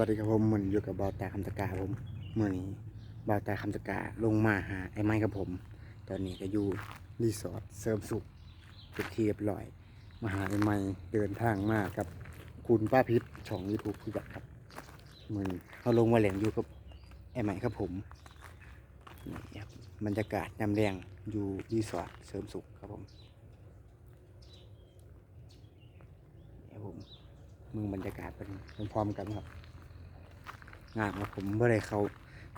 วัสดีครับผมมันอยู่กับบ่าวตาคำตะกาผมเมื่อนี้บ่าวตาคำตะกาลงมาหาไอ้ไม้กับผม ตอนนี้ก็อยู่รีสอร์ทเสริมสุขเป็นที่เรียบร้อยมาหาไอ้ไม้เดินทางมากับคุณป้าพิษช่องยูทูบคือกันครับเมื่อนี้เขาลงมาเล่นอยู่กับไอ้ไม้ครับผมนี่ครับบรรยากาศยามแรงอยู่รีสอร์ทเสริมสุขครับผมนี่ครับผมมืองบรรยากาศเป็นพร้อมกันครับ งานครับผมบ่ได้เขา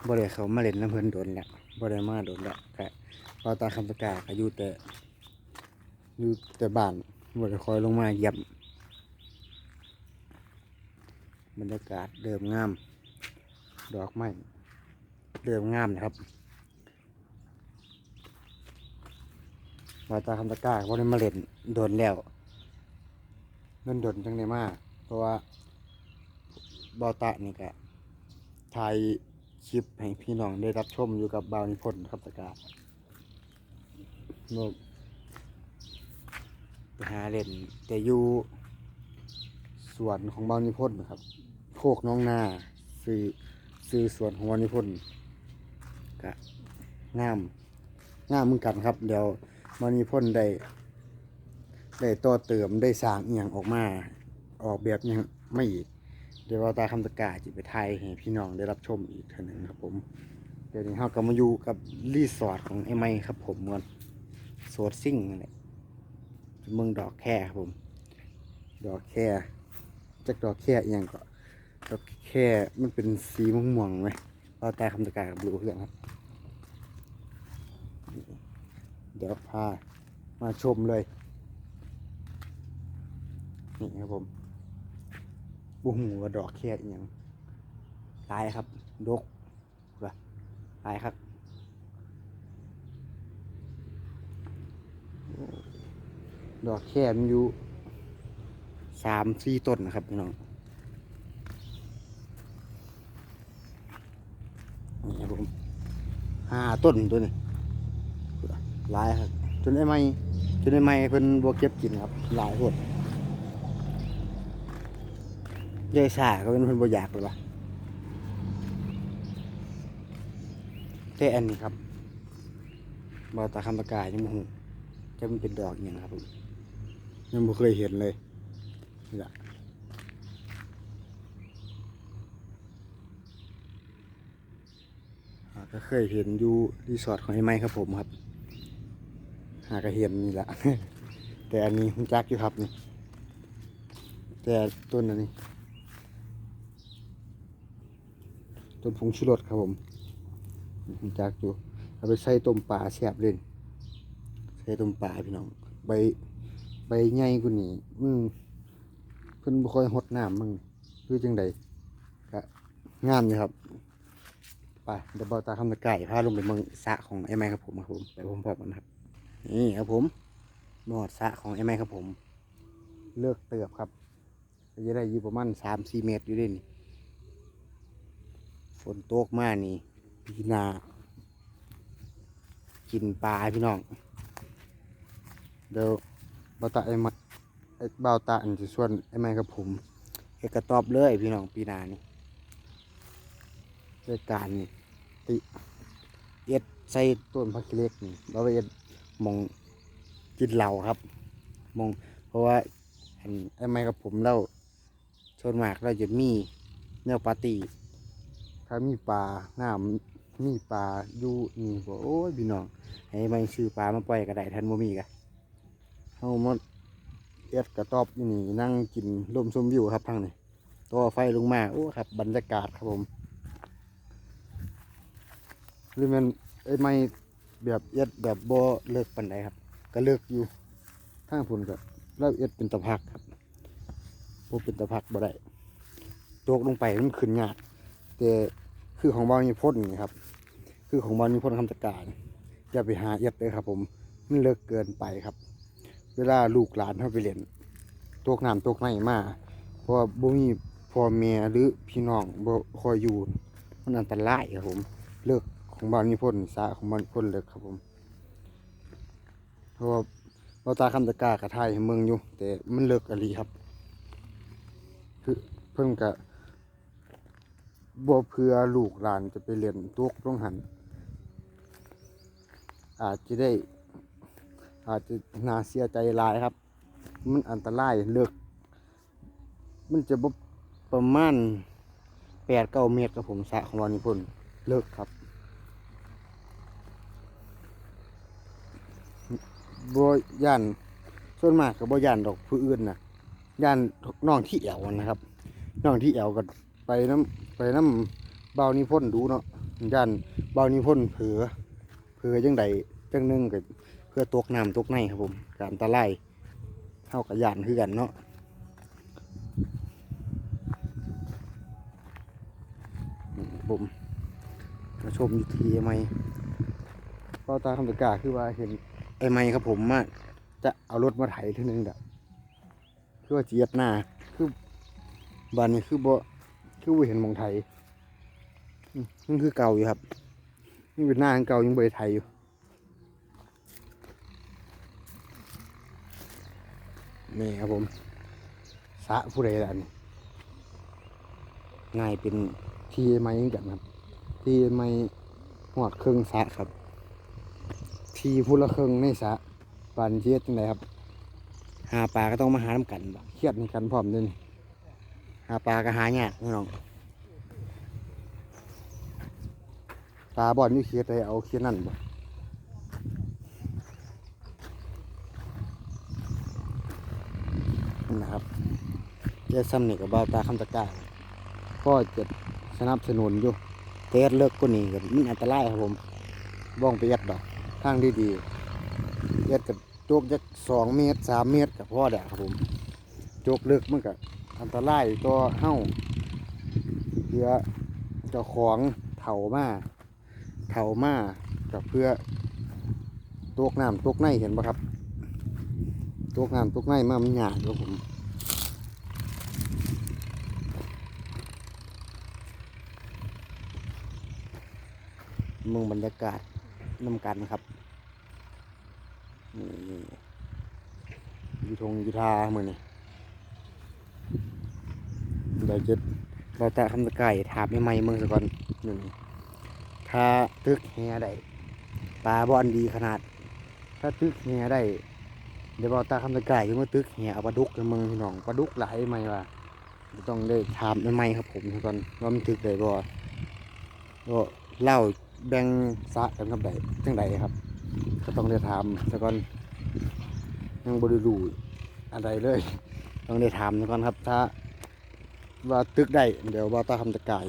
บ่ได้เขามาเล่นน้ำเพิ่นโดนแล้วบ่ได้มาโดนแล้วก็พอตาคำตะกาก็อยู่แต่อยู่แต่บ้านบ่ได้คอยลงมาเยี่ยมบรรยากาศเดิมงาม ดอกไม้เดิมงามนะครับวาตาคำตะกาบ่ได้มาเล่นโดนแล้วเงินโดนจังได้มากเพราะว่าบอตะนี่ก็ ถ่ายคลิปให้พี่น้องได้รับชมอยู่กับบาวนิพนธ์ครับตะกาโนไปหาเล่นแต่อยู่สวนของบาวนิพนธ์นะครับโคกน้องนาซื้อซื้อสวนของบาวนิพนธ์ก็งามงามเหมือนกันครับ เดี๋ยวบาวนิพนธ์ได้ได้ต่อเติมได้สร้างอย่างออกมา ออกแบบยังไม่อีก เดี๋ยวเราตาคำตะกาจิไปไทยให้พี่น้องได้รับชมอีกท่านึงครับผม เดี๋ยวนี้เราก็มาอยู่กับรีสอร์ทของไอ้ไม้ครับผมกันโซดซิ่งนั่นแหละเมืองดอกแค่ครับผม ดอกแค่จากดอกแค่อย่างก็ดอกแค่มันเป็นสีม่วงๆไหมเราตาคำตะกากับรู้เรื่องครับ เดี๋ยวพามาชมเลย นี่ครับผม บุหูว่าดอกแค่อหย่างลายครับ ดกว่าลายครับดอกแค่มันอยู่สามสี่ต้นนะครับพี่น้องนี่ผมห้าต้นตัวนี้ลายครับจนไอ้ไม้จนไอ้ไม้เพิ่นบวเก็บกินครับหลายโพด ยายสาก็เป็นคนบ่อยากเลยปะแต่อันนี้ครับบอตาคำตะกายยังบ่หูจะมันเป็นดอกอย่างครับผมยังบ่เคยเห็นเลยนี่แหละก็เคยเห็นอยู่รีสอร์ทของไอ้ไม้ครับผมครับ หาก็เห็นนี่แหละแต่อันนี้คุณจักอยู่ครับนี่ แต่ต้นอันนี้ ต้นผงชูรสครับผมจากอยู่เอาไปใส่ต้มปลาแซ่บเลยใส่ต้มปลาพี่น้อง ใบใบใหญ่กว่านี้มึงเพิ่นบ่ค่อยหดน้ำมึงคือจังใดก็งามอยู่ครับไปเดี๋ยวเบาตาคำตะไก่พาลงไปเมืองสะของไอ้ไม้ครับผมครับผมไปพร้อมๆกันครับนี่ครับผมหมอดสะของไอ้ไม้ครับผม เลือกเติบครับจะได้อยู่ประมาณสามสี่เมตรอยู่ด้วยนี่ นตกมานี่พี่นากินปลาพี่น้อง เดี๋ยวเบาตาไอ้มาไอ้เบาตาอันจะส่วนไอ้ไม้กับผมเอกกระตอบเลยพี่น้องปีนานี่ด้วยการนี่ติเอ็ดใส่ต้นพักเล็กนี่เราไปเอ็ดมองกินเหล้าครับมองเพราะว่าอันไอ้ไม้กับผมเราชนมากเราจะมีเนื้อปาร์ตี้ ถ้ามีปลาน้ำมีปลาอยู่นี่บ่โอ้ยพี่น้องให้ไม่ซื้อปลามาปล่อยก็ได้ทันบ่มีกะเฮามาเอ็ดกระตอบอยู่นี่นั่งกินลมชมวิวครับพังนี่ตัวไฟลงมาโอ้ครับ บรรยากาศครับผมหรือมันไอ้ไม่แบบเอ็ดแบบบ่เลิกปันใดครับ ก็เลิกอยู่ทางพุ่นก็แล้วเอ็ดเป็นตะพักครับบ่เป็นตะพักบ่ได้ตกลงไปมันขึ้นยาก แต่คือของบางมีพ่นนี่ครับ คือของบางมีพ่นคำตะการอย่าไปหาเอ็ดเลยครับ ผมมันเลิกเกินไปครับ เวลาลูกหลานเขาไปเล่นตกน้ำตกในมาเพราะว่าบ่มีพ่อแม่หรือพี่น้องบ่คอยอยู่มันอันตรายครับผม เลิกของบางมีพ่นสาของบางพ่นเลิกครับผมเพราะว่าเราตาคำตะกร้ากระทายเมืองอยู่ แต่มันเลิกอะไรครับ คือเพิ่งกะ บ่เพื่อลูกหลานจะไปเรียนตกต้องหัน อาจจะได้ อาจจะนาเสียใจหลายครับ มันอันตรายเลิก มันจะบ่ประมาณแปดเก้าเมตรครับผมสะของวานิพนธ์เลิกครับบ่ย่านส่วนมากก็บ่ย่านดอกผู้อื่นนะย่านน้องที่แอวนะครับน้องที่แอวก็ไปน้ำ ไปน้ำเบาวนิพ่นดูเนาะย่านเบาวนิพ่นเผือเผือจังใดจังหนึงก็เพื่อตกน้ำตกในครับผมกอันตรายเท่ากับย่านคือกันเนาะผมมาชมยูทีไอไมเป้าตาคำตะกาคือว่าเห็นไอไมครับผมมาจะเอารถมาไถเทีนึงเด้อคือว่าเจียดหน้าคือบ้านนี้คือบ่ คือบ่เห็นมองไทยอืมมันคือเก่าอยู่ครับนี่เป็นหน้าอันเก่ายังบ่ไทยอยู่นี่ครับผมสะผู้ใดล่ะนี่ง่ายเป็นทีไม้กันครับ ทีไม้หอดเครื่องสะครับ ทีพูละเครื่องในสะปานเชียดจังไดครับ หาปลาก็ต้องมาหาน้ำกันบ่เครียดในกันพร้อมเดิน หาปลาก็หายากพี่น้องปลาบอลนี่เคียดเลยเอาเคียดนั่นบ่นะครับเจ้าซ้ำนี่กับบ้าวตาคำตะกร้าก็จะสนับสนุนอยู่เตะเลิกก็นี่ก็มันอันตรายครับผมบ้องไปยัดดอกทางดีดีๆยัดกับโจกยักสองเมตรสามเมตรกับพ่อแดดครับผมโจกเลิกมันก็ อันตรายต่อเฮ้าเพื่อเจ้าของเถามาเถามากับเพื่อตกน้ำตกในเห็นปะครับตกน้ำตกในมามันหยาดครับผมมืองบรรยากาศน้ำกันครับนี่ยูทงยูทาเหมือนี่ เดี๋ยวจะเราจะทำตะไก่ถามใหม่เมืองสก่อนหนี่งถ้าตึกแฮได้ปลาบอลดีขนาด ถ้าตึกแฮได้ เดี๋ยวเราตาคำตะไก่ยังมาตึกแฮเอาปลาดุกในเมืองพี่น้องปลาดุกหลายไหมวะต้องได้ถามใหม่ครับผมสก่อนว่ามันตึกได้บ่ก็เล่าแบ่งสะกันกับใดจังใดครับ ก็ต้องได้ถามซะก่อนยังบริรูอะไรเลย ต้องได้ถามซะก่อนครับถ้า ว่าตึกได้ เดี๋ยวว่าตาคำตะกาย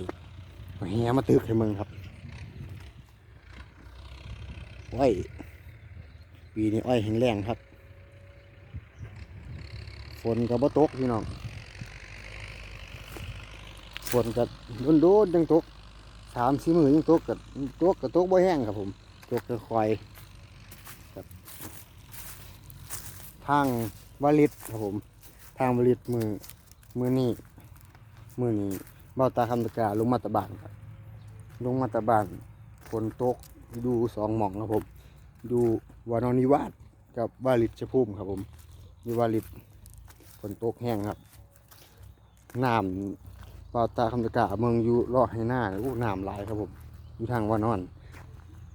เอาแหมาตึกให้มึงครับอ้อยปีนี้อ้อยแห้งแรงครับ ฝนก็บ่ตกพี่น้อง ฝนก็โดนๆจังตกสามสี่มือยังตกกับตกกับตกบ่แห้งครับผมตกคอยๆครับทางวาลิตครับผม ทางวาลิตมือมือนี่ มือนี้เบ้าตาคำตะกร้าลงมาตะบานครับ ลงมาตะบานฝนตกดูสองหม่องครับผม ดูวานอนิวาสกับวาลิตชภูมิครับผมนี่วาลิตฝนตกแห้งครับน้ำเป่าตาคำตะกะเมืองอยู่รอให้หน้าอู้น้ำหลายครับผม อยู่ทางวานอน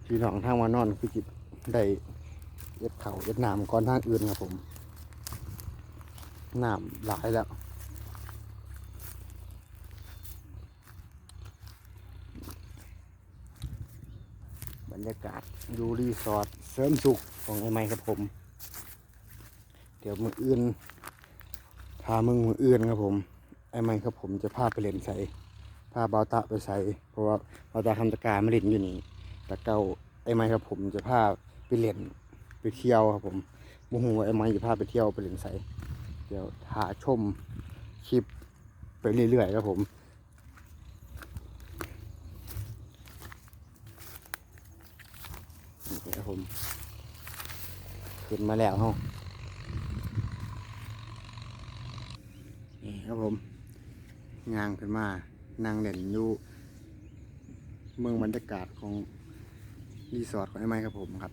พี่น้องทางวานอนคือจิตได้เอ็ดเขาเอ็ดน้ำก่อนทางอื่นครับผมน้ำหลายแล้ว บรรยากาศดูรีสอร์ทเสริมสุขของไอ้ไม้ครับผม เดี๋ยวมืออื่นพามึงมืออื่นครับผมไอ้ไมันครับผมจะพาไปเล่นใส่พาเบาตะไปใส่เพราะว่าเบาตะคำตะการไม่เล่นอยู่นี่แต่เก้าไอ้ไมันครับผมจะพาไปเล่นไปเที่ยวครับผมโมโหวไอ้ไมันจะพาไปเที่ยวไปเล่นใส่เดี๋ยวหาชมคลิปไปเรื่อยๆครับผมนี่ ครับผมขึ้นมาแล้วเฮานี่ครับผมงางขึ้นมานั่งเล่นอยู่เมืองบรรยากาศของรีสอร์ทของไอ้ไม้ครับผมครับ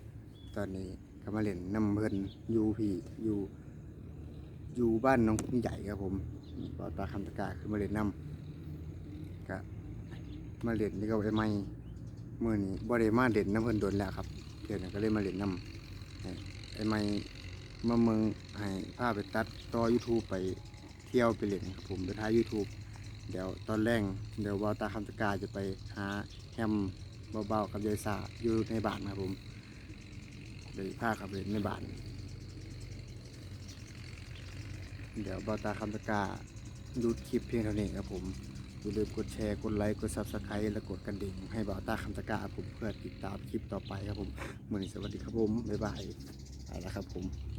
ตอนนี้ก็มาเล่นน้ำเพลินอยู่พี่อยู่อยู่บ้านน้องกุ้งใหญ่ครับผมก็ตาคำตะกร้าขึ้นมาเล่นน้ำก็มาเล่นนี่ก็ไอ้ไม้เมื้อนี้บ่ได้มาเล่นน้ำเพิ่นโดนแล้วครับ เดี๋ยวนี้ก็เลยมาเล่นน้ำไอ้ไม้มาเมืองให้พาไปตัดต่อ YouTube ไปเที่ยวไปเล่นครับผมไปถ่าย YouTube เดี๋ยวตอนแรกเดี๋ยววาวตาคำตะกาจะไปหาแฮมเบาๆกับยายสาอยู่ในบ้านครับผมเดี๋ยวพาขับเล่นในบ้าน เดี๋ยววาวตาคำตะกาดูคลิปเพียงเท่านี้ครับผม อย่าลืมกดแชร์กดไลค์กดซับสไครต์และกดกระดิ่งให้บ่าวตาคำตะการผมเพื่อติดตามคลิปต่อไปครับผมมือนี้สวัสดีครับผมบ๊ายบายไปแล้วครับผม